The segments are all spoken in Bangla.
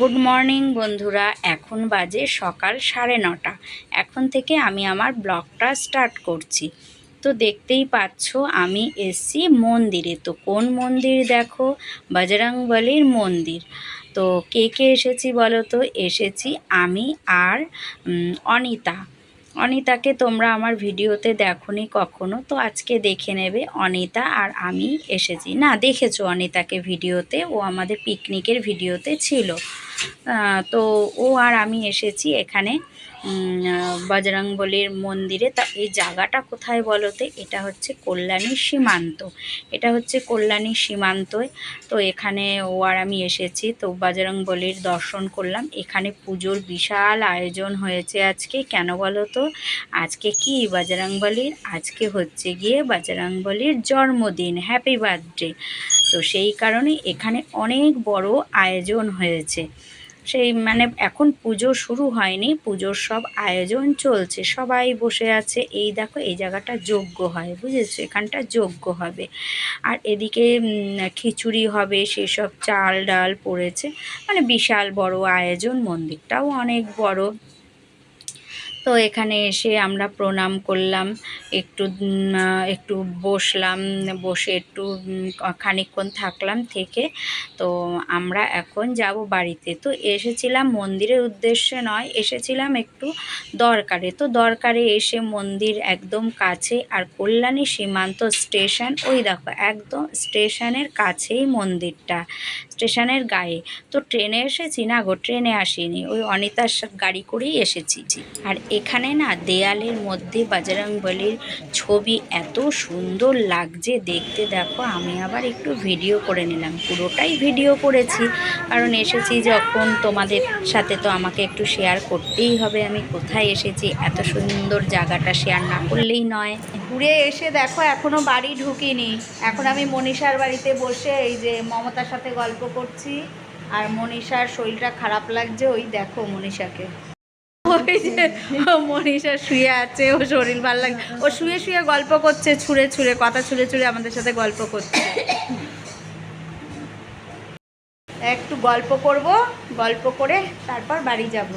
গুড মর্নিং বন্ধুরা। এখন বাজে সকাল সাড়ে নটা। এখন থেকে আমি আমার ব্লগটা স্টার্ট করছি। তো দেখতেই পাচ্ছ, আমি এসছি মন্দিরে। তো কোন মন্দির দেখো? বজরংবলির মন্দির। তো কে কে এসেছি বলো তো? এসেছি আমি আর অনিতা। অনিতাকে তোমরা আমার ভিডিওতে দেখোনি কখনো, তো আজকে দেখে নেবে অনিতা আর আমি এসেছি। না, দেখেছ অনিতাকে ভিডিওতে, ও আমাদের পিকনিকের ভিডিওতে ছিল। তো ও আর আমি এসেছি এখানে। বজরংবলির মন্দিরে। তা এই জায়গাটা কোথায় বলতে? এটা হচ্ছে কল্যাণী সীমান্ত। এটা হচ্ছে কল্যাণী সীমান্তয় তো এখানে ও আর আমি এসেছি। তো বজরংবলির দর্শন করলাম। এখানে পুজোর বিশাল আয়োজন হয়েছে আজকে। কেন বলো তো আজকে কি বজরংবলির? আজকে হচ্ছে গিয়ে বজরংবলির জন্মদিন। হ্যাপি বার্থডে তো সেই কারণে এখানে অনেক বড় আয়োজন হয়েছে। সেই মানে এখন পুজো শুরু হয়নি, পুজোর সব আয়োজন চলছে, সবাই বসে আছে, এই দেখো, এই জায়গাটা যোগ্য হয়, বুঝেছ? এখানটা যোগ্য হবে। আর এদিকে খিচুড়ি হবে, সেসব চাল ডাল পড়েছে মানে বিশাল বড় আয়োজন, মন্দিরটাও অনেক বড়। তো এখানে এসে আমরা প্রণাম করলাম একটু একটু বসলাম বসে একটু উম, খানিকক্ষণ থাকলাম থেকে। তো আমরা এখন যাব বাড়িতে। তো এসেছিলাম মন্দিরের উদ্দেশ্যে নয় এসেছিলাম একটু দরকারে। তো দরকারে এসে মন্দির একদম কাছে আর কল্যাণী সীমান্ত স্টেশন ওই দেখো একদম স্টেশনের কাছেই মন্দিরটা। স্টেশনের গায়ে। তো ট্রেনে এসেছি না গো? ট্রেনে আসিনি। ওই অনিতার গাড়ি করেই এসেছি আর এখানে না দেয়ালের মধ্যে বজরংবলির ছবি এত সুন্দর লাগছে দেখতে। দেখো, আমি আবার একটু ভিডিও করে নিলাম। পুরোটাই ভিডিও করেছি। কারণ এসেছি যখন তোমাদের সাথে তো আমাকে একটু শেয়ার করতেই হবে। আমি কোথায় এসেছি? এত সুন্দর জায়গাটা শেয়ার না করলেই নয়। ঘুরে এসে দেখো, এখনও বাড়ি ঢুকিনি। এখন আমি মনীষার বাড়িতে বসে এই যে মমতার সাথে গল্প করছি আর মনীষার শরীরটা খারাপ লাগছে, ওই দেখো মনীষাকে। ওই যে মনীষা শুয়ে আছে ও শরীর ভালো লাগে ও শুয়ে শুয়ে গল্প করছে, ছুঁড়ে ছুঁড়ে, কথা ছুঁড়ে ছুঁড়ে আমাদের সাথে গল্প করছে। একটু গল্প করব, গল্প করে তারপর বাড়ি যাব।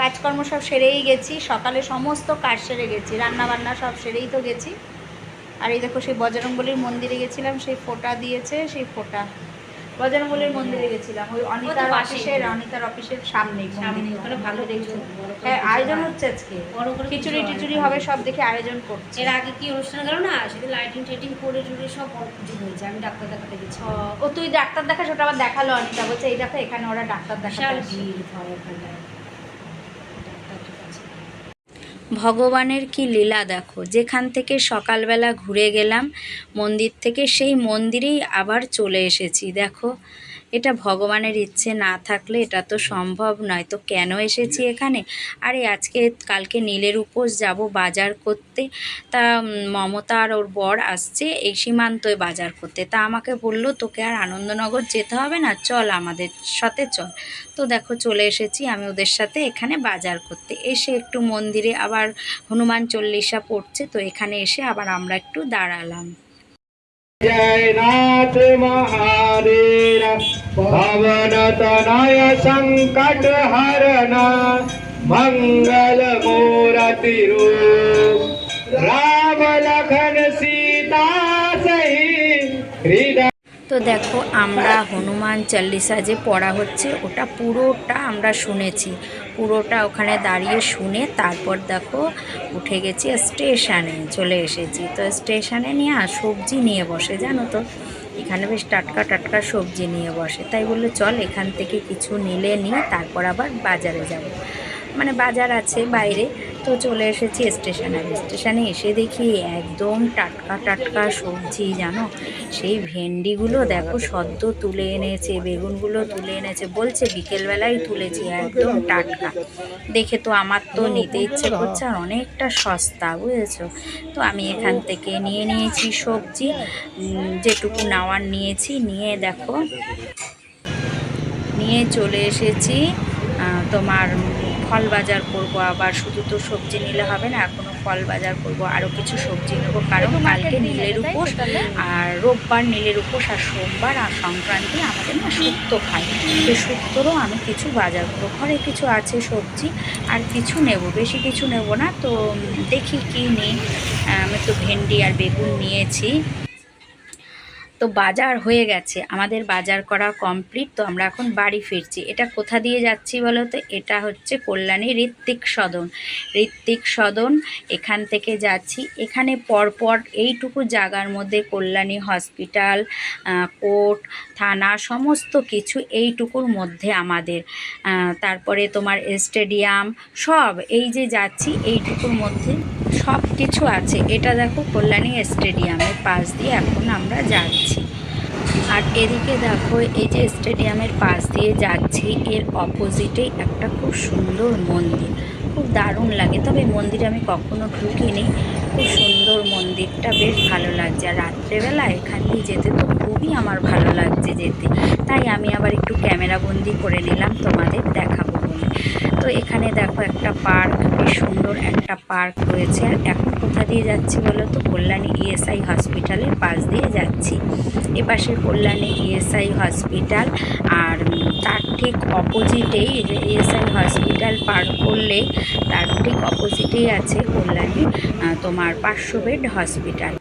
কাজকর্ম সব সেরেই গেছি, সকালে সমস্ত কাজ সেরে গেছি রান্না বান্না সব সেরেই তো গেছি। আর এই দেখো সেই বজরংবলির মন্দিরে গেছিলাম, সেই ফোঁটা দিয়েছে, সেই ফোঁটা। মন্দিরে গেছিলাম। ওই অনিতার অফিসের অনিতার অফিসের সামনে ওখানে ভালো দেখছ। হ্যাঁ আয়োজন হচ্ছে আজকে। খিচুড়ি টিচুড়ি হবে সব দেখে আয়োজন করছে। এর আগে কি অনুষ্ঠান গেল না? সেদিন লাইটিং টাইটিং করে টুরে সব বড় কিছু হয়েছে আমি ডাক্তার দেখাতে গেছি। ও, তুই ডাক্তার দেখাস ওটা আবার দেখাল অনিতা। বলছে এই দেখো এখানে ওরা ডাক্তার দেখা ভিড় হয় ওখানটায়। ভগবানের কি লীলা দেখো? যেখান থেকে সকালবেলা ঘুরে গেলাম, মন্দির থেকে সেই মন্দিরেই আবার চলে এসেছি। দেখো এটা ভগবানের ইচ্ছে না থাকলে এটা তো সম্ভব নয়। তো কেন এসেছি এখানে? আরে আজকে কালকে নীলের উপোস যাব বাজার করতে। তা মমতা আর ওর বর আসছে এই সীমান্তয় বাজার করতে। তা আমাকে বলল তোকে আর আনন্দনগর যেতে হবে না? চল আমাদের সাথে চল। তো দেখো চলে এসেছি আমি ওদের সাথে এখানে বাজার করতে। এসে একটু মন্দিরে আবার হনুমান চল্লিশা পড়ছে। তো এখানে এসে আবার আমরা একটু দাঁড়ালাম। जयनाथ महादेव भवनतनय सङ्कटहरण मङ्गलमूरतिरु দেখো, আমরা হনুমান চল্লিশা যে পড়া হচ্ছে, ওটা পুরোটা আমরা শুনেছি। পুরোটা ওখানে দাঁড়িয়ে শুনে তারপর দেখো, উঠে গেছি স্টেশনে, চলে এসেছি। তো স্টেশনে নিয়ে আর সবজি নিয়ে বসে, জানো তো? এখানে বেশ টাটকা টাটকা সবজি নিয়ে বসে। তাই বলল, চল এখান থেকে কিছু নিলে নিয়ে তারপর আবার বাজারে যাব। মানে বাজার আছে বাইরে। তো চলে এসেছি স্টেশনে স্টেশনে এসে দেখি একদম টাটকা টাটকা সবজি, জানো? সেই ভেন্ডিগুলো দেখো, সদ্য তুলে এনেছে, বেগুনগুলো তুলে এনেছে, বলছে বিকেলবেলায় তুলেছি, একদম টাটকা। দেখে তো আমার তো নিতে ইচ্ছে করছে, আর অনেকটা সস্তা, বুঝেছ? তো আমি এখান থেকে নিয়ে নিয়েছি সবজি যেটুকু নেওয়ার নিয়েছি, নিয়ে দেখো। নিয়ে চলে এসেছি তোমার ফল বাজার করব আবার শুধু তো সবজি নিলে হবে না এখনও ফল বাজার করব আরও কিছু সবজি নেব কারণ কালকে নীলের উপোস আর রোববার নীলের উপোস আর সোমবার আর সংক্রান্তি আমাদের না শুক্তো খাই তো শুক্তোরও আমি কিছু বাজার করব ঘরে কিছু আছে সবজি আর কিছু নেব বেশি কিছু নেব না তো দেখি কি নিই। আমি তো ভেন্ডি আর বেগুন নিয়েছি। তো বাজার হয়ে গেছে। আমাদের বাজার করা কমপ্লিট তো আমরা এখন বাড়ি ফিরছি। এটা কোথা দিয়ে যাচ্ছি বলো তো? এটা হচ্ছে কল্যাণী ঋত্বিক সদন। ঋত্বিক সদন, এখান থেকে যাচ্ছি। এখানে পরপর এইটুকু জায়গার মধ্যে কল্যাণী হসপিটাল কোর্ট থানা, সমস্ত কিছু এইটুকুর মধ্যে আমাদের। তারপরে তোমার স্টেডিয়াম সব এই যে যাচ্ছি, এইটুকুর মধ্যে সব কিছু আছে। এটা দেখো কল্যাণী স্টেডিয়ামের পাশ দিয়ে এখন আমরা যাচ্ছি। আর এদিকে দেখো এই যে স্টেডিয়ামের পাশ দিয়ে যাচ্ছি, এর অপোজিটে একটা খুব সুন্দর মন্দির। খুব দারুণ লাগে, তবে মন্দিরে আমি কখনো ঢুকিনি। খুব সুন্দর মন্দিরটা, বেশ ভালো লাগছে। আর রাত্রেবেলা এখান দিয়ে যেতে তো খুবই আমার ভালো লাগছে যেতে। তাই আমি আবার একটু ক্যামেরা বন্দি করে নিলাম, তোমাদের দেখাবো। তো এখানে দেখো একটা পার্ক, বেশ সুন্দর একটা পার্ক রয়েছে। আর এখন কোথা দিয়ে যাচ্ছি বলো তো? কল্যাণী ইএসআই হসপিটালের পাশ দিয়ে যাচ্ছি। এপাশে কল্যাণী ইএসআই হসপিটাল আর তার ঠিক অপোজিটেই ইএসআই হসপিটাল পার করলে তার ঠিক অপোজিটেই আছে কল্যাণী তোমার পাঁচশো বেড হসপিটাল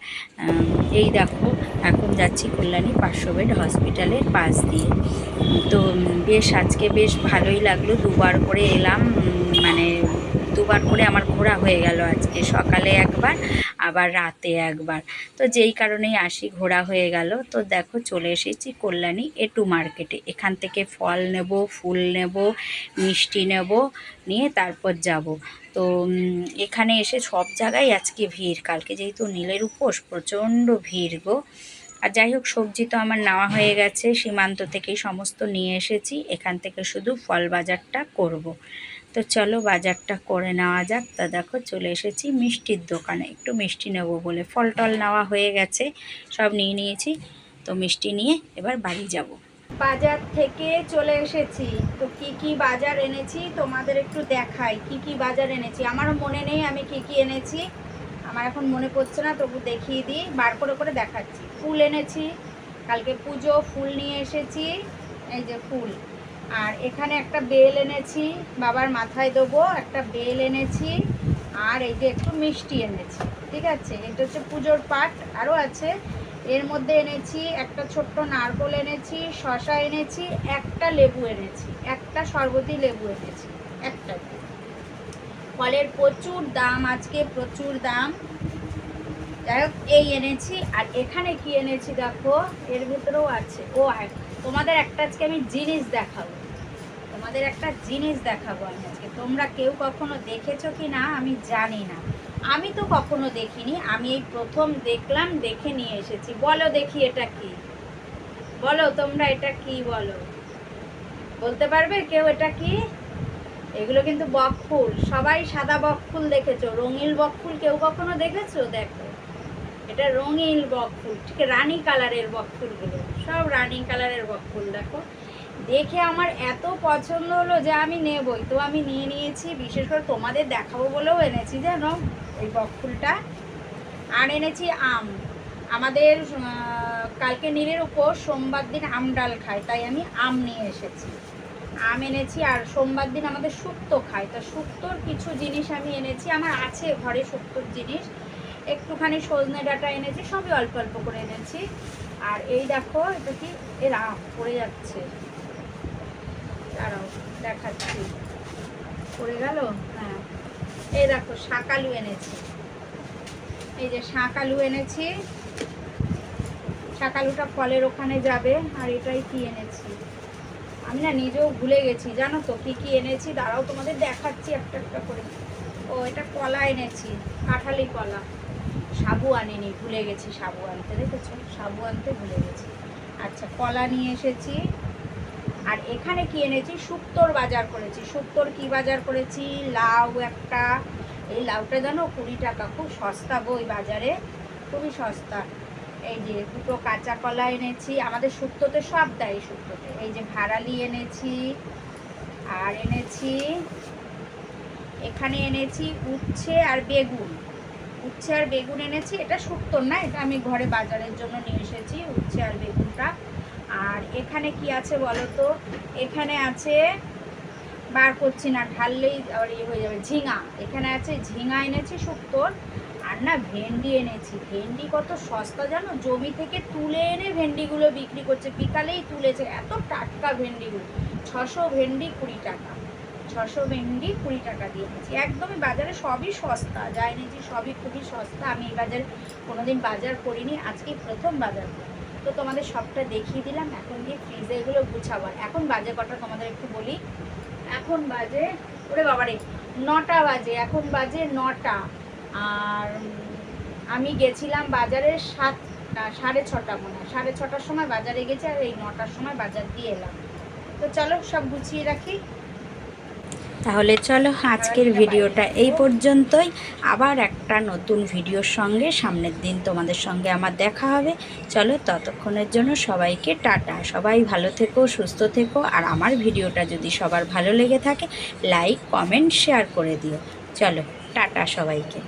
এই দেখো, এখন যাচ্ছি কল্যাণী পাঁচশো বেড হসপিটালের পাশ দিয়ে। তো বেশ, আজকে বেশ ভালোই লাগল, দুবার করে এলাম মানে দুবার করে আমার ঘোরা হয়ে গেল আজকে। সকালে একবার, আবার রাতে একবার। তো যেই কারণেই আসি, ঘোরা হয়ে গেল। তো দেখো, চলে এসেছি কল্যাণী এটু মার্কেটে। এখান থেকে ফল নেব, ফুল নেব, মিষ্টি নেব, নিয়ে তারপর যাব। তো এখানে এসে সব জায়গায় আজকে ভিড়। কালকে যেহেতু নীলের উপোস, প্রচণ্ড ভিড় গো। আর যাই হোক, সবজি তো আমার নেওয়া হয়ে গেছে। সীমান্ত থেকেই সমস্ত নিয়ে এসেছি। এখান থেকে শুধু ফল বাজারটা করব। তো চলো বাজারটা করে নেওয়া যাক। তা দেখো চলে এসেছি মিষ্টির দোকানে। একটু মিষ্টি নেব বলে ফল টল নেওয়া হয়ে গেছে, সব নিয়ে নিয়েছি। তো মিষ্টি নিয়ে এবার বাড়ি যাব। বাজার থেকে চলে এসেছি। তো কি কি বাজার এনেছি তোমাদের একটু দেখাই। কি কি বাজার এনেছি? আমারও মনে নেই আমি কি কি এনেছি। আমার এখন মনে পড়ছে না, তবু দেখিয়ে দিই। বার করে করে দেখাচ্ছি। ফুল এনেছি, কালকে পুজো, ফুল নিয়ে এসেছি। এই যে ফুল। আর এখানে একটা বেল এনেছি, বাবার মাথায় দেবো, একটা বেল এনেছি, আর এই যে একটু মিষ্টি এনেছি, ঠিক আছে? এটা হচ্ছে পুজোর পাট আরও আছে। এর মধ্যে এনেছি একটা ছোট্ট নারকোল এনেছি শশা এনেছি, একটা লেবু এনেছি, একটা শরবতি লেবু এনেছি, একটা। ফলের প্রচুর দাম আজকে, প্রচুর দাম। যাই হোক, এই এনেছি, আর এখানে কি এনেছি দেখো? এর ভিতরেও আছে। ও আর তোমাদের একটা আজকে আমি জিনিস দেখাবো। তোমাদের একটা জিনিস দেখাবো আমি আজকে। তোমরা কেউ কখনো দেখেছ কি না? আমি জানি না। আমি তো কখনো দেখিনি। আমি এই প্রথম দেখলাম, দেখে নিয়ে এসেছি। বলো দেখি এটা কি? বলো তোমরা এটা কি বলো? বলতে পারবে কেউ এটা কি? এগুলো কিন্তু বকফুল। সবাই সাদা বকফুল দেখেছ। রঙিন বকফুল কেউ কখনো দেখেছ? দেখো। এটা রঙিন বকফুল ঠিক রানি কালারের বক বকফুলগুলো সব রানি কালারের বক ফুল, দেখো। দেখে আমার এত পছন্দ হলো যে আমি নেবই, তো আমি নিয়ে নিয়েছি, বিশেষ করে তোমাদের দেখাবো বলেও এনেছি, জানো, এই বকফুলটা আর এনেছি আম। আমাদের কালকে নীলের উপর সোমবার দিন আম ডাল খায়, তাই আমি আম নিয়ে এসেছি। আম এনেছি আর সোমবার দিন আমাদের শুক্তো খায়, তো শুক্তোর কিছু জিনিস আমি এনেছি, আমার আছে ঘরে শুক্তোর জিনিস। একটুখানি সজনে ডাঁটা এনেছি, সবই অল্প অল্প করে এনেছি। আর এই দেখো, এটা কি? এর আম পড়ে যাচ্ছে। দেখাচ্ছি। পড়ে গেল? হ্যাঁ। এই দেখো শাকালু এনেছি। এই যে শাকালু এনেছি। শাকালুটা ফলের ওখানে যাবে, আর এটাই কি এনেছি? আমি না নিজেও ভুলে গেছি। জানো তো কি কি এনেছি? দাঁড়াও তোমাদের দেখাচ্ছি একটা একটা করে। ও, এটা কলা এনেছি, কাঁঠালি কলা। সাবু আনিনি, ভুলে গেছি সাবু আনতে, দেখেছ? সাবু আনতে ভুলে গেছি। আচ্ছা কলা নিয়ে এসেছি। আর এখানে কি এনেছি? শুক্তোর বাজার করেছি। শুক্তোর কি বাজার করেছি? লাউ একটা। এই লাউটা জানো, কুড়ি টাকা, খুব সস্তা বই বাজারে, খুবই সস্তা। এই যে দুটো কাঁচা কলা এনেছি। আমাদের শুক্তোতে সব দেয় শুক্তোতে। এই যে ভাড়ালি এনেছি। আর এনেছি, এখানে এনেছি উচ্ছে আর বেগুন। উচ্ছে আর বেগুন এনেছি। এটা শুক্তোর না, এটা আমি ঘরে বাজারের জন্য নিয়ে এসেছি, উচ্ছে আর বেগুনটা। আর এখানে কি আছে বলো তো? এখানে আছে, বার করছি না, ঢাললেই আবার ইয়ে হয়ে যাবে, ঝিঙা। এখানে আছে ঝিঙা এনেছি শুক্তোর, আর না ভেন্ডি এনেছি। ভেন্ডি কত সস্তা জানো? জমি থেকে তুলে এনে ভেন্ডিগুলো বিক্রি করছে। বিকালেই তুলেছে। এত টাটকা ভেন্ডিগুলো। ছশো ভেন্ডি কুড়ি টাকা। ছশো ভেন্ডি কুড়ি টাকা দিয়ে এনেছি। একদমই বাজারে সবই সস্তা যা এনেছি সবই খুবই সস্তা। আমি এই বাজারে কোনোদিন বাজার করিনি আজকেই প্রথম বাজার করি। তো তোমাদের সবটা দেখিয়ে দিলাম, এখন দিয়ে ফ্রিজে এগুলো গুছাবো। আর এখন বাজে কটা তোমাদের একটু বলি। এখন বাজে, ওরে বাবারে, নটা বাজে, এখন বাজে নটা। আর আমি গেছিলাম বাজারে সাতটা, সাড়ে ছটা মনে হয়। সাড়ে ছটার সময় বাজারে গেছি আর এই নটার সময় বাজার দিয়ে এলাম। তো চলো সব গুছিয়ে রাখি। তাহলে চলো আজকের ভিডিওটা এই পর্যন্তই। আবার একটা নতুন ভিডিওর সঙ্গে সামনের দিন তোমাদের সঙ্গে আমার দেখা হবে। চলো ততক্ষণের জন্য সবাইকে টাটা। সবাই ভালো থেকো, সুস্থ থেকো। আর আমার ভিডিওটা যদি সবার ভালো লেগে থাকে, লাইক, কমেন্ট, শেয়ার করে দিও। চলো টাটা সবাইকে।